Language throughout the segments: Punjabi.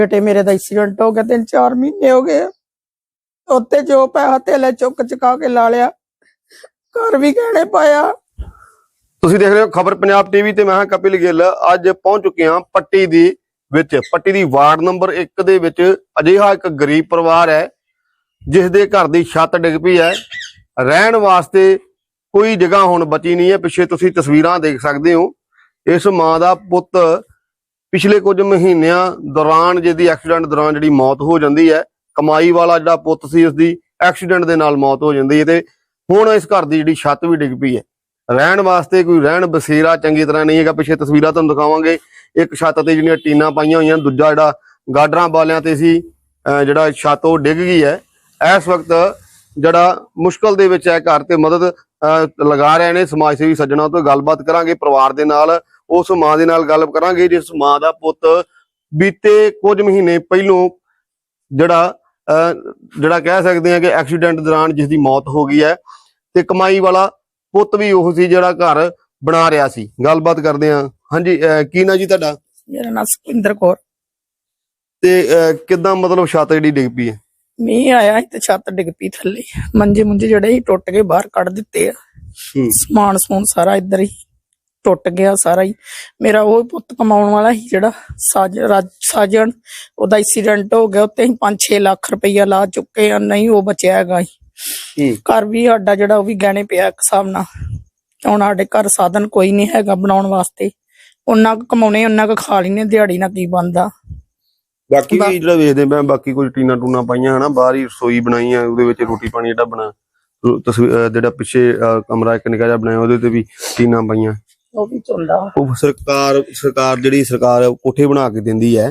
ਬੇਟੇ ਮੇਰੇ ਦਾ ਐਕਸੀਡੈਂਟ ਹੋ ਗਿਆ, ਤਿੰਨ ਚਾਰ ਮਹੀਨੇ ਹੋ ਗਏ ਉੱਤੇ ਜੋ ਪੈਸਾ ਧੇਲੇ ਚੁੱਕ ਚੁਕਾ ਕੇ ਲਾ ਲਿਆ, ਘਰ ਵੀ ਗਹਿਣੇ ਪਾਇਆ ਤੁਸੀਂ ਦੇਖ ਰਹੇ ਹੋ ਖਬਰ ਪੰਜਾਬ ਟੀਵੀ ਤੇ, ਮੈਂ ਹਾਂ ਕਪਿਲ ਗਿੱਲ। ਅੱਜ ਪਹੁੰਚ ਚੁੱਕੇ ਹਾਂ ਪੱਟੀ ਦੀ ਵਿੱਚ। ਪੱਟੀ ਦੀ ਵਾਰਡ ਨੰਬਰ 1 ਦੇ ਵਿੱਚ ਅਜਿਹਾ ਇੱਕ ਗਰੀਬ ਪਰਿਵਾਰ ਹੈ ਜਿਸ ਦੇ ਘਰ ਦੀ ਛੱਤ ਡਿੱਗ ਪਈ ਹੈ। ਰਹਿਣ ਵਾਸਤੇ ਕੋਈ ਜਗ੍ਹਾ ਹੁਣ ਬਚੀ ਨਹੀਂ ਹੈ। ਪਿੱਛੇ ਤੁਸੀਂ ਤਸਵੀਰਾਂ ਦੇਖ ਸਕਦੇ ਹੋ। ਇਸ ਮਾਂ ਦਾ ਪੁੱਤ ਪਿਛਲੇ ਕੁਝ ਮਹੀਨਿਆਂ ਦੌਰਾਨ ਜਿਹਦੀ ਐਕਸੀਡੈਂਟ ਦੌਰਾਨ ਜਿਹੜੀ ਮੌਤ ਹੋ ਜਾਂਦੀ ਹੈ ਕਮਾਈ ਵਾਲਾ ਜਿਹੜਾ ਪੁੱਤ ਸੀ ਉਸ ਦੀ ਐਕਸੀਡੈਂਟ ਦੇ ਨਾਲ ਮੌਤ ਹੋ ਜਾਂਦੀ ਹੈ ਤੇ ਹੁਣ ਇਸ ਘਰ ਦੀ ਜਿਹੜੀ ਛੱਤ ਵੀ ਡਿੱਗ ਪਈ ਹੈ। ਰਹਿਣ ਵਾਸਤੇ ਕੋਈ ਰਹਿਣ ਬਸੇਰਾ ਚੰਗੀ ਤਰ੍ਹਾਂ ਨਹੀਂ ਹੈਗਾ ਪਿੱਛੇ ਤਸਵੀਰਾਂ ਤੁਹਾਨੂੰ ਦਿਖਾਵਾਂਗੇ। ਇੱਕ ਛੱਤ ਤੇ ਜਿਹੜੀਆਂ ਟੀਨਾਂ ਪਾਈਆਂ ਹੋਈਆਂ ਦੂਜਾ ਜਿਹੜਾ ਗਾਡਰਾਂ ਵਾਲਿਆਂ ਤੇ ਸੀ ਅਹ ਜਿਹੜਾ ਛੱਤ ਉਹ ਡਿੱਗ ਗਈ ਹੈ। ਇਸ ਵਕਤ ਜਿਹੜਾ ਮੁਸ਼ਕਲ ਦੇ ਵਿੱਚ ਹੈ ਘਰ ਤੇ ਮਦਦ ਅਹ, ਲਗਾ ਰਹੇ ਨੇ ਸਮਾਜ ਸੇਵੀ ਸੱਜਣਾ ਤੋਂ ਗੱਲਬਾਤ ਕਰਾਂਗੇ ਪਰਿਵਾਰ ਦੇ ਨਾਲ ਉਸ ਮਾਂ ਦੇ ਨਾਲ ਗੱਲ ਕਰਾਂਗੇ ਜਿਸ ਮਾਂ ਦਾ ਪੁੱਤ ਬੀਤੇ ਕੁਝ ਮਹੀਨੇ ਪਹਿਲੋਂ ਜਿਹੜਾ ਜਿਹੜਾ ਕਹਿ ਸਕਦੇ ਆ ਕਿ ਐਕਸੀਡੈਂਟ ਦੌਰਾਨ ਜਿਸ ਦੀ ਮੌਤ ਹੋ ਗਈ ਹੈ ਤੇ ਕਮਾਈ ਵਾਲਾ ਪੁੱਤ ਵੀ ਉਹ ਸੀ ਜਿਹੜਾ ਘਰ ਬਣਾ ਰਿਹਾ ਸੀ। ਗੱਲਬਾਤ ਕਰਦੇ ਆ ਹਾਂਜੀ ਕੀ ਨਾਂ ਜੀ ਤੁਹਾਡਾ? ਮੇਰਾ ਨਾਮ ਸੁਖਿੰਦਰ ਕੌਰ। ਤੇ ਕਿੱਦਾਂ ਮਤਲਬ ਛੱਤ ਜਿਹੜੀ ਡਿੱਗ ਪਈ ਹੈ? ਮੀਂਹ ਆਇਆ ਤੇ ਛੱਤ ਡਿੱਗ ਪਈ ਥੱਲੇ। ਮੰਜੇ ਮੁੰਜੇ ਜਿਹੜੇ ਸੀ ਟੁੱਟ ਕੇ ਬਾਹਰ ਕੱਢ ਦਿੱਤੇ ਆ। ਹੂੰ। ਸਮਾਨ ਸਮੂਨ ਸਾਰਾ ਇੱਧਰ ਹੀ ਟੁੱਟ ਗਿਆ ਸਾਰਾ ਹੀ। ਮੇਰਾ ਉਹ ਪੁੱਤ ਕਮਾਉਣ ਵਾਲਾ ਸੀ ਜਿਹੜਾ ਸਾਜਣ ਉਹਦਾ ਐਕਸੀਡੈਂਟ ਹੋ ਗਿਆ ਉੱਤੇ ਹੀ 5-6 ਲੱਖ ਰੁਪਈਆ ਲਾ ਚੁੱਕੇ ਆ ਨਹੀਂ ਉਹ ਬਚਿਆ ਹੈਗਾ ਹੂੰ। ਘਰ ਵੀ ਸਾਡਾ ਜਿਹੜਾ ਉਹ ਵੀ ਗਹਿਣੇ ਪਿਆ ਇੱਕ ਹਿਸਾਬ ਨਾਲ। ਹੁਣ ਸਾਡੇ ਘਰ ਸਾਧਨ ਕੋਈ ਨਹੀਂ ਹੈਗਾ ਬਣਾਉਣ ਵਾਸਤੇ। ਉਹਨਾਂ ਕੁ ਕਮਾਉਣੇ ਉਹਨਾਂ ਕੁ ਖਾ ਲੈਣੇ ਦਿਹਾੜੀ ਨਾਲ ਕੀ ਬਣਦਾ। ਬਾਕੀ ਵੀ ਜਿਹੜਾ ਵੇਖਦੇ ਮੈਂ ਬਾਕੀ ਕੋਈ ਟੀਨਾ ਟੂਨਾ ਪਾਈਆਂ ਹਨਾ ਬਾਹਰ ਹੀ ਰਸੋਈ ਬਣਾਈ ਆ ਉਹਦੇ ਵਿੱਚ ਰੋਟੀ ਪਾਣੀ ਜਿਹੜਾ ਬਣਾ ਉਹ ਤਸਵੀ- ਅਹ ਜਿਹੜਾ ਪਿੱਛੇ ਕਮਰਾ ਇੱਕ ਨਿੱਕਾ ਜਿਹਾ ਬਣਾਇਆ ਉਹਦੇ ਤੇ ਵੀ ਟੀਨਾ ਪਾਈਆਂ। ਉਹ ਵੀ ਚੁੰਦਾ ਉਹ ਸਰਕਾਰ ਸਰਕਾਰ ਜਿਹੜੀ ਸਰਕਾਰ ਕੋਠੇ ਬਣਾ ਕੇ ਦਿੰਦੀ ਹੈ।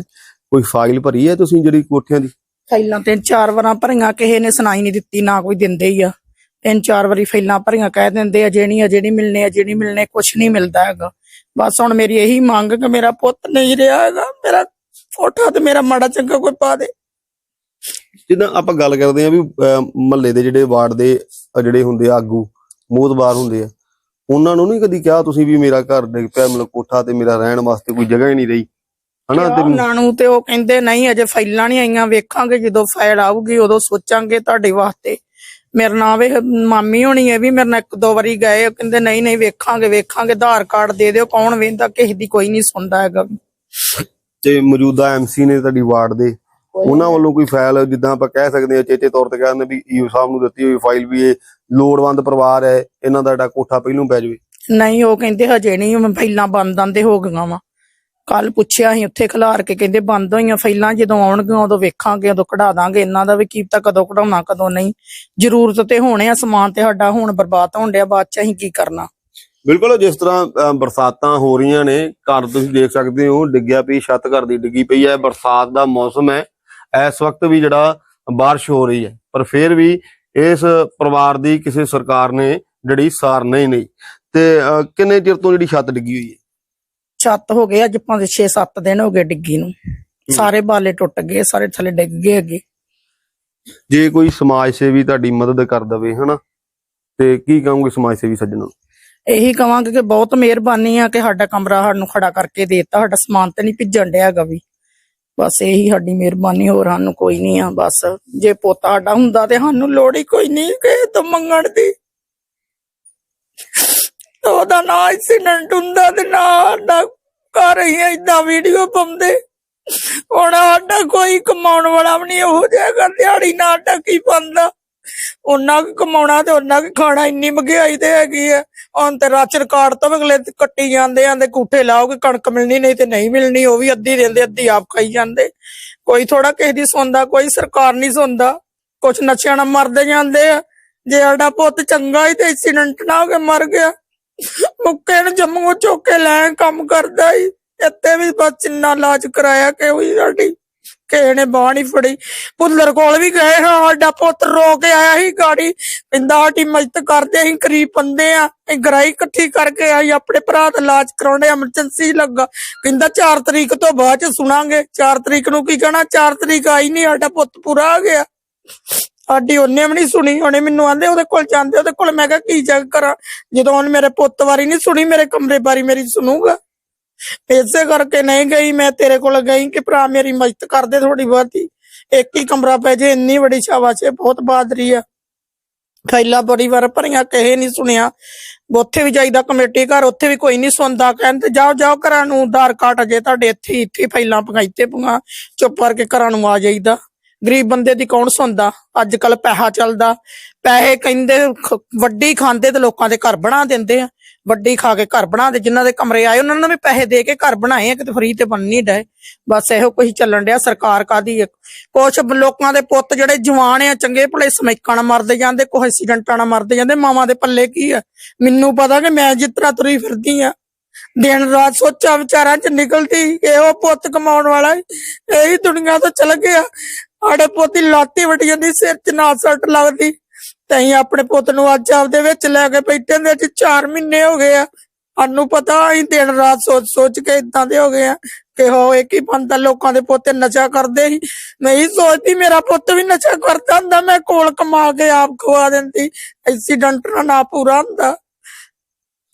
ਕੋਈ ਫਾਈਲ ਭਰੀ ਹੈ ਤੁਸੀਂ ਜਿਹੜੀ ਕੋਠਿਆਂ ਦੀ? ਫਾਈਲਾਂ ਤਿੰਨ ਚਾਰ ਵਾਰਾਂ ਭਰੀਆਂ ਕਿਸੇ ਨੇ ਸੁਣਾਈ ਨਹੀਂ ਦਿੱਤੀ ਨਾ ਕੋਈ ਦਿੰਦੇ ਹੀ ਆ। ਤਿੰਨ ਚਾਰ ਵਾਰੀ ਫਾਈਲਾਂ ਭਰੀਆਂ ਕਹਿ ਦਿੰਦੇ ਅਜੇ ਨਹੀਂ ਅਜੇ ਨਹੀਂ ਮਿਲਨੇ ਅਜੇ ਨਹੀਂ ਮਿਲਨੇ ਕੁਝ ਨਹੀਂ ਮਿਲਦਾ ਹੈਗਾ। ਬਸ ਹੁਣ ਮੇਰੀ ਇਹੀ ਮੰਗ ਕਿ ਮੇਰਾ ਪੁੱਤ ਨਹੀਂ ਰਿਹਾ ਹੈਗਾ ਮੇਰਾ ਫੋਟੋ ਤੇ ਮੇਰਾ ਮਾੜਾ ਚੰਗਾ ਕੋਈ ਪਾ ਦੇ। ਜਿੱਦਾਂ ਆਪਾਂ ਗੱਲ ਕਰਦੇ ਆ ਵੀ ਮਹੱਲੇ ਦੇ ਜਿਹੜੇ ਵਾਰਡ ਦੇ ਜਿਹੜੇ ਹੁੰਦੇ ਆ ਆਗੂ ਮੋਦਬਾਰ ਹੁੰਦੇ ਆ ਉਹਨਾਂ ਨੂੰ ਨਹੀਂ ਕਦੀ ਕਿਹਾ ਤੁਸੀਂ ਵੀ ਮੇਰਾ ਘਰ ਡਿੱਗ ਪਿਆ ਮਤਲਬ ਕੋਠਾ ਤੇ ਮੇਰਾ ਰਹਿਣ ਵਾਸਤੇ ਕੋਈ ਜਗ੍ਹਾ ਹੀ ਨਹੀਂ ਰਹੀ। ਹਨਾ ਤੇ ਉਹਨਾਂ ਨੂੰ ਤੇ ਉਹ ਕਹਿੰਦੇ ਨਹੀਂ ਅਜੇ ਫਾਈਲਾਂ ਨਹੀਂ ਆਈਆਂ ਵੇਖਾਂਗੇ ਜਦੋਂ ਫਾਈਲ ਆਊਗੀ ਉਦੋਂ ਸੋਚਾਂਗੇ ਤੁਹਾਡੇ ਵਾਸਤੇ। ਮੇਰੇ ਨਾਲ ਵੇ ਮਾਮੀ ਹੋਣੀ ਹੈ ਵੀ ਮੇਰੇ ਨਾਲ ਇੱਕ ਦੋ ਵਾਰੀ ਗਏ ਉਹ ਕਹਿੰਦੇ ਨਹੀਂ ਨਹੀਂ ਵੇਖਾਂਗੇ ਵੇਖਾਂਗੇ ਆਧਾਰ ਕਾਰਡ ਦੇ ਦਿਓ ਕੌਣ ਵੇਂਦਾ ਕਿਸੇ ਦੀ ਕੋਈ ਨਹੀਂ ਸੁਣਦਾ ਹੈਗਾ। ਤੇ ਮੌਜੂਦਾ ਐਮਸੀ ਨੇ ਤੁਹਾਡੀ ਵਾਰਡ ਦੇ ਉਹਨਾਂ ਵੱਲੋਂ ਕੋਈ ਫਾਈਲ ਜਿੱਦਾਂ ਆਪਾਂ ਕਹਿ ਸਕਦੇ ਹਾਂ ਚੇਚੇ ਤੌਰ ਤੇ ਕਹਿੰਦੇ ਵੀ ਈਓ ਸਾਹਿਬ ਨੂੰ ਦਿੱਤੀ ਹੋਈ ਫਾਈਲ ਵੀ ਇਹ ਲੋੜਵੰਦ ਪਰਿਵਾਰ ਹੈ ਇਹਨਾਂ ਦਾ ਜਿਹੜਾ ਕੋਠਾ ਪਹਿਲੋਂ ਪੈ ਜਾਵੇ। ਨਹੀਂ ਉਹ ਕਹਿੰਦੇ ਹਜੇ ਨਹੀਂ ਮੈਂ ਫਾਈਲਾਂ ਬੰਦ ਆਂਦੇ ਹੋ ਗਈਆਂ ਵਾ। ਕੱਲ ਪੁੱਛਿਆ ਸੀ ਉੱਥੇ ਖਿਲਾਰ ਕੇ ਕਹਿੰਦੇ ਬੰਦ ਹੋਈਆਂ ਫਾਈਲਾਂ ਜਦੋਂ ਆਉਣਗੀਆਂ ਉਦੋਂ ਵੇਖਾਂਗੇ ਉਦੋਂ ਕਢਾ ਦਾਂਗੇ। ਇਹਨਾਂ ਦਾ ਵੀ ਕੀ ਪਤਾ ਕਦੋਂ ਕਢਾਉਣਾ ਕਦੋਂ ਨਹੀਂ। ਜ਼ਰੂਰਤ ਤੇ ਹੋਣੇ ਆ ਸਮਾਨ ਤੇ ਸਾਡਾ ਹੁਣ ਬਰਬਾਦ ਹੋਣ ਡਿਆ ਬਾਅਦ ਚ ਅਸੀਂ ਕੀ ਕਰਨਾ? ਬਿਲਕੁਲ ਜਿਸ ਤਰ੍ਹਾਂ ਬਰਸਾਤਾਂ ਹੋ ਰਹੀਆਂ ਨੇ ਘਰ ਤੁਸੀਂ ਦੇਖ ਸਕਦੇ ਹੋ ਡਿੱਗਿਆ ਪਈ ਛੱਤ ਘਰ ਦੀ ਡਿੱਗੀ ਪਈ ਹੈ ਬਰਸਾਤ ਦਾ ਮੌਸਮ ਹੈ। ਇਸ ਵਕਤ ਵੀ ਜਿਹੜਾ ਬਾਰਿਸ਼ ਹੋ ਰਹੀ ਹੈ। ਪਰ ਫਿਰ ਵੀ ਇਸ ਪਰਿਵਾਰ ਦੀ ਕਿਸੇ ਸਰਕਾਰ ਨੇ ਜਿਹੜੀ ਸਾਰ ਨਹੀਂ ਨਹੀਂ ਤੇ ਕਿੰਨੇ ਚਿਰ ਤੋਂ ਜਿਹੜੀ ਛੱਤ ਡਿੱਗੀ ਹੋਈ ਹੈ? ਛੱਤ ਹੋ ਗਏ ਅੱਜ ਪੰਜ 6-7 ਦਿਨ ਹੋ ਗਏ ਡਿੱਗੀ ਨੂੰ। ਸਾਰੇ ਬਾਲੇ ਟੁੱਟ ਗਏ ਸਾਰੇ ਥੱਲੇ ਡਿੱਗ ਗਏ ਹੈਗੇ ਜੇ ਕੋਈ ਸਮਾਜ ਸੇਵੀ ਤੁਹਾਡੀ ਮਦਦ ਕਰ ਦਵੇ ਹਨਾ? ਤੇ ਕੀ ਕਹੋਗੇ ਸਮਾਜ ਸੇਵੀ ਸੱਜਣਾਂ? ਨੂੰ? ਇਹੀ ਕਵਾਂਗੇ ਕਿ ਬਹੁਤ ਮਿਹਰਬਾਨੀ ਆ ਕਿ ਸਾਡਾ ਕਮਰਾ ਸਾਨੂੰ ਖੜਾ ਕਰਕੇ ਦੇਤਾ ਸਾਡਾ ਸਮਾਨ ਤੇ ਨਹੀਂ ਭਿੱਜਣ ਡਿਆ ਹੈਗਾ ਵੀ। ਬਸ ਇਹੀ ਸਾਡੀ ਮਿਹਰਬਾਨੀ, ਹੋਰ ਸਾਨੂੰ ਕੋਈ ਨਹੀਂ ਆ, ਬਸ ਜੇ ਪੋਤਾ ਸਾਡਾ ਹੁੰਦਾ ਤੇ ਸਾਨੂੰ ਲੋੜ ਹੀ ਕੋਈ ਨਹੀਂ ਕਿ ਤੋਂ ਮੰਗਣ ਦੀ। ਉਹਦਾ ਨਾ ਐਕਸੀਡੈਂਟ ਹੁੰਦਾ ਤੇ ਨਾ ਸਾਡਾ ਘਰ ਹੀ ਏਦਾਂ ਵੀਡੀਓ ਪਾਉਂਦੇ। ਹੁਣ ਸਾਡਾ ਕੋਈ ਕਮਾਉਣ ਵਾਲਾ ਵੀ ਨਹੀਂ ਉਹ ਜਿਹਾ ਦਿਹਾੜੀ ਨਾ ਸਾਡਾ ਕੀ ਬੰਦਾ ਉਹਨਾਂ ਕੁ ਕਮਾਉਣਾ ਤੇ ਉਹਨਾਂ ਕੁ ਖਾਣਾ, ਇੰਨੀ ਮਹਿੰਗਾਈ ਤੇ ਹੈਗੀ ਆ। ਹੁਣ ਤੇ ਰਾਸ਼ਨ ਕਾਰਡ ਤੋਂ ਵੀ ਅਗਲੇ ਕੱਟੀ ਜਾਂਦੇ ਆ ਤੇ ਕੂਠੇ ਲਾਓਗੇ ਕਣਕ ਮਿਲਣੀ, ਨਹੀਂ ਤੇ ਨਹੀਂ ਮਿਲਣੀ, ਉਹ ਵੀ ਅੱਧੀ ਦਿੰਦੇ, ਅੱਧੀ ਆਪ ਖਾਈ ਜਾਂਦੇ। ਕੋਈ ਥੋੜਾ ਕਿਸੇ ਦੀ ਸੁਣਦਾ, ਕੋਈ ਸਰਕਾਰ ਨਹੀਂ ਸੁਣਦਾ। ਕੁਛ ਨਸ਼ਿਆਂ ਨਾਲ ਮਰਦੇ ਜਾਂਦੇ ਆ। ਜੇ ਸਾਡਾ ਪੁੱਤ ਚੰਗਾ ਹੀ ਤੇ ਐਕਸੀਡੈਂਟ ਨਾ ਹੋ ਕੇ ਮਰ ਗਿਆ। ਮੁੱਕੇ ਨੂੰ ਜੰਮੂ ਚੁੱਕ ਕੇ ਲੈ ਕੰਮ ਕਰਦਾ ਹੀ ਇੱਥੇ ਵੀ ਬਸ ਇੰਨਾ ਇਲਾਜ ਕਰਾਇਆ ਕਿ ਉਹੀ ਸਾਡੀ ਕਿਸੇ ਨੇ ਬਾਹ ਨਹੀਂ ਫੜੀ। ਭੁੱਲਰ ਕੋਲ ਵੀ ਗਏ ਹਾਂ, ਸਾਡਾ ਪੁੱਤ ਰੋ ਕੇ ਆਇਆ ਸੀ ਗਾੜੀ। ਕਹਿੰਦਾ ਸਾਡੀ ਮਦਦ ਕਰਦੇ ਅਸੀਂ ਗਰੀਬ ਬੰਦੇ ਆ। ਅਸੀਂ ਗਰਾਈ ਇਕੱਠੀ ਕਰਕੇ ਆਈ ਆਪਣੇ ਭਰਾ ਦਾ ਇਲਾਜ ਕਰਾਉਣੇ ਐਮਰਜੈਂਸੀ ਲੱਗਾ। ਕਹਿੰਦਾ 4 ਤਰੀਕ ਤੋਂ ਬਾਅਦ ਚ ਸੁਣਾਂਗੇ। 4 ਤਰੀਕ ਨੂੰ ਕੀ ਕਹਿਣਾ? 4 ਤਰੀਕ ਆਈ ਨਹੀਂ ਸਾਡਾ ਪੁੱਤ ਪੂਰਾ ਆ ਗਿਆ। ਸਾਡੀ ਉਹਨੇ ਵੀ ਨਹੀਂ ਸੁਣੀ। ਉਹਨੇ ਮੈਨੂੰ ਆਂਦੇ ਉਹਦੇ ਕੋਲ ਜਾਂਦੇ, ਉਹਦੇ ਕੋਲ ਮੈਂ ਕਿਹਾ, ਕੀ ਜਗ ਕਰਾਂ? ਜਦੋਂ ਉਹਨੇ ਮੇਰੇ ਪੁੱਤ ਵਾਰੀ ਨਹੀਂ ਸੁਣੀ, ਮੇਰੇ ਕਮਰੇ ਬਾਰੀ ਮੇਰੀ ਸੁਣੂਗਾ। ਇਸੇ ਕਰਕੇ ਨਹੀਂ ਗਈ, ਮੈਂ ਤੇਰੇ ਕੋਲ ਗਈ ਕਿ ਭਰਾ ਮੇਰੀ ਮਦਦ ਕਰ ਦੇ ਥੋੜੀ ਬਹੁਤੀ। ਇੱਕ ਹੀ ਕਮਰਾ ਪੈ ਜੇ, ਇੰਨੀ ਵੱਡੀ ਸ਼ਾਬਾਸ਼ ਹੈ, ਬਹੁਤ ਬਹਾਦਰੀ ਆ ਖੈਲਾ ਬੜੀ ਵਾਰ ਭਰੀਆਂ ਕਹੇ ਨਹੀਂ ਸੁਣਿਆ। ਉੱਥੇ ਵੀ ਜਾਈਦਾ ਕਮੇਟੀ ਘਰ, ਉੱਥੇ ਵੀ ਕੋਈ ਨਹੀਂ ਸੁਣਦਾ। ਕਹਿੰਦੇ ਜਾਓ ਜਾਓ ਘਰਾਂ ਨੂੰ, ਆਧਾਰ ਕਾਰਡ ਅਜੇ ਤੁਹਾਡੇ ਇੱਥੇ ਇੱਥੇ ਹੀ ਫਾਈਲਾਂ ਪਕਾਈਤੇ ਪੂਆਂ ਚੁੱਪ ਕਰਕੇ ਘਰਾਂ ਨੂੰ ਆ ਜਾਈਦਾ। ਗਰੀਬ ਬੰਦੇ ਦੀ ਕੌਣ ਸੁਣਦਾ? ਅੱਜ ਕੱਲ ਪੈਸਾ ਚੱਲਦਾ। ਪੈਸੇ ਕਹਿੰਦੇ ਖ- ਵੱਡੀ ਖਾਂਦੇ ਤੇ ਲੋਕਾਂ ਦੇ ਘਰ ਬਣਾ ਦਿੰਦੇ ਆ। ਵੱਡੀ ਖਾ ਕੇ ਘਰ ਬਣਾ ਦੇ। ਜਿਨ੍ਹਾਂ ਦੇ ਕਮਰੇ ਆਏ, ਉਹਨਾਂ ਨੂੰ ਵੀ ਪੈਸੇ ਦੇ ਕੇ ਘਰ ਬਣਾਏ ਆ। ਕਿਤੇ ਫਰੀ ਤੇ ਬਣ ਨਹੀਂ ਡਏ। ਬਸ ਇਹੋ ਕੁਝ ਚੱਲਣ ਡਿਆ। ਸਰਕਾਰ ਕਾਦੀ ਕੁਛ ਲੋਕਾਂ ਦੇ ਪੁੱਤ ਜਿਹੜੇ ਜਵਾਨ ਆ, ਚੰਗੇ ਭਲੇ ਸਮੈਕਾਂ ਨਾਲ ਮਰਦੇ ਜਾਂਦੇ ਕੋਈ ਐਕਸੀਡੈਂਟਾਂ ਨਾਲ ਮਰਦੇ ਜਾਂਦੇ। ਮਾਵਾਂ ਦੇ ਪੱਲੇ ਕੀ ਆ? ਮੈਨੂੰ ਪਤਾ ਕਿ ਮੈਂ ਜਿਸ ਤਰ੍ਹਾਂ ਤੁਰੀ ਫਿਰਦੀ ਆ। ਦਿਨ ਰਾਤ ਸੋਚਾਂ ਵਿਚਾਰਾਂ ਚ ਨਿਕਲਦੀ ਇਹੋ ਪੁੱਤ ਕਮਾਉਣ ਵਾਲਾ ਇਹੀ ਦੁਨੀਆ ਤੋਂ ਚਲ ਗਿਆ। ਸਾਡੇ ਪੁੱਤ ਲਾਤੀ ਵੱਟ ਜਾਂਦੀ ਸਿਰ 'ਚ ਨਾ ਸੱਟ ਲੱਗਦੀ। ਤੇ ਆਪਣੇ ਪੁੱਤ ਨੂੰ ਅੱਜ ਆਪਦੇ ਵਿੱਚ ਲੈ ਕੇ ਬੈਠੇ ਦੇ ਚ 4 ਮਹੀਨੇ ਹੋ ਗਏ ਆ। ਸਾਨੂੰ ਪਤਾ ਅਸੀਂ ਦਿਨ ਰਾਤ ਸੋਚ ਸੋਚ ਕੇ ਇਦਾਂ ਦੇ ਹੋ ਗਏ ਆ ਕਿ ਹੋਏ ਕੀ ਬੰਦਾ ਲੋਕਾਂ ਦੇ ਪੁੱਤ ਨਸ਼ਾ ਕਰਦੇ ਸੀ। ਨਹੀਂ ਸੋਚਦੀ, ਮੇਰਾ ਪੁੱਤ ਵੀ ਨਸ਼ਾ ਕਰਦਾ ਹੁੰਦਾ, ਮੈਂ ਕੋਲ ਕਮਾ ਕੇ ਆਪ ਖਵਾ ਦਿੰਦੀ। ਐਕਸੀਡੈਂਟ ਨਾਲ ਨਾ ਪੂਰਾ ਹੁੰਦਾ।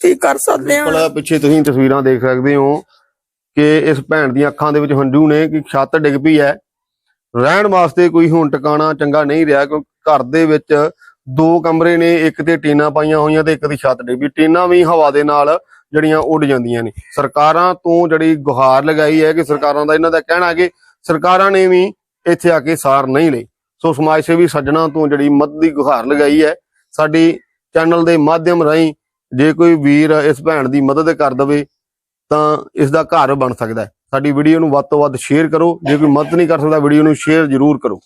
ਕੀ ਕਰ ਸਕਦੇ ਹਾਂ ਕੋਲ ਪਿੱਛੇ ਤੁਸੀਂ ਤਸਵੀਰਾਂ ਦੇਖ ਸਕਦੇ ਹੋ ਕਿ ਇਸ ਭੈਣ ਦੀਆਂ ਅੱਖਾਂ ਦੇ ਵਿੱਚ ਹੰਝੂ ਨੇ ਕਿ ਛੱਤ ਡਿੱਗ ਪਈ ਹੈ। ਰਹਿਣ ਵਾਸਤੇ ਕੋਈ ਹੁਣ ਟਿਕਾਣਾ ਚੰਗਾ ਨਹੀਂ ਰਿਹਾ ਕਿਉਂਕਿ ਘਰ ਦੇ ਵਿੱਚ ਦੋ ਕਮਰੇ ਨੇ, ਇੱਕ ਤੇ ਟੀਨਾਂ ਪਾਈਆਂ ਹੋਈਆਂ ਤੇ ਇੱਕ ਦੀ ਛੱਤ ਡਿੱਗ ਪਈ। ਵੀ ਹਵਾ ਦੇ ਨਾਲ ਜਿਹੜੀਆਂ ਉੱਡ ਜਾਂਦੀਆਂ ਨੇ। ਸਰਕਾਰਾਂ ਤੋਂ ਜਿਹੜੀ ਗੁਹਾਰ ਲਗਾਈ ਹੈ ਕਿ ਸਰਕਾਰਾਂ ਦਾ ਇਹਨਾਂ ਦਾ ਕਹਿਣਾ ਕਿ ਸਰਕਾਰਾਂ ਨੇ ਵੀ ਇੱਥੇ ਆ ਕੇ ਸਾਰ ਨਹੀਂ ਲਈ। ਸੋ ਸਮਾਜ ਸੇਵੀ ਸੱਜਣਾ ਤੋਂ ਜਿਹੜੀ ਮਦਦ ਦੀ ਗੁਹਾਰ ਲਗਾਈ ਹੈ, ਸਾਡੀ ਚੈਨਲ ਦੇ ਮਾਧਿਅਮ ਰਾਹੀਂ ਜੇ ਕੋਈ ਵੀਰ ਇਸ ਭੈਣ ਦੀ ਮਦਦ ਕਰ ਦਵੇ ਤਾਂ ਇਸ ਦਾ ਘਰ ਬਣ ਸਕਦਾ ਹੈ। ਸਾਡੀ ਵੀਡੀਓ ਨੂੰ ਵੱਧ ਤੋਂ ਵੱਧ ਸ਼ੇਅਰ ਕਰੋ। ਜੇ ਕੋਈ ਮਦਦ ਨਹੀਂ ਕਰ ਸਕਦਾ ਵੀਡੀਓ ਨੂੰ ਸ਼ੇਅਰ ਜ਼ਰੂਰ ਕਰੋ।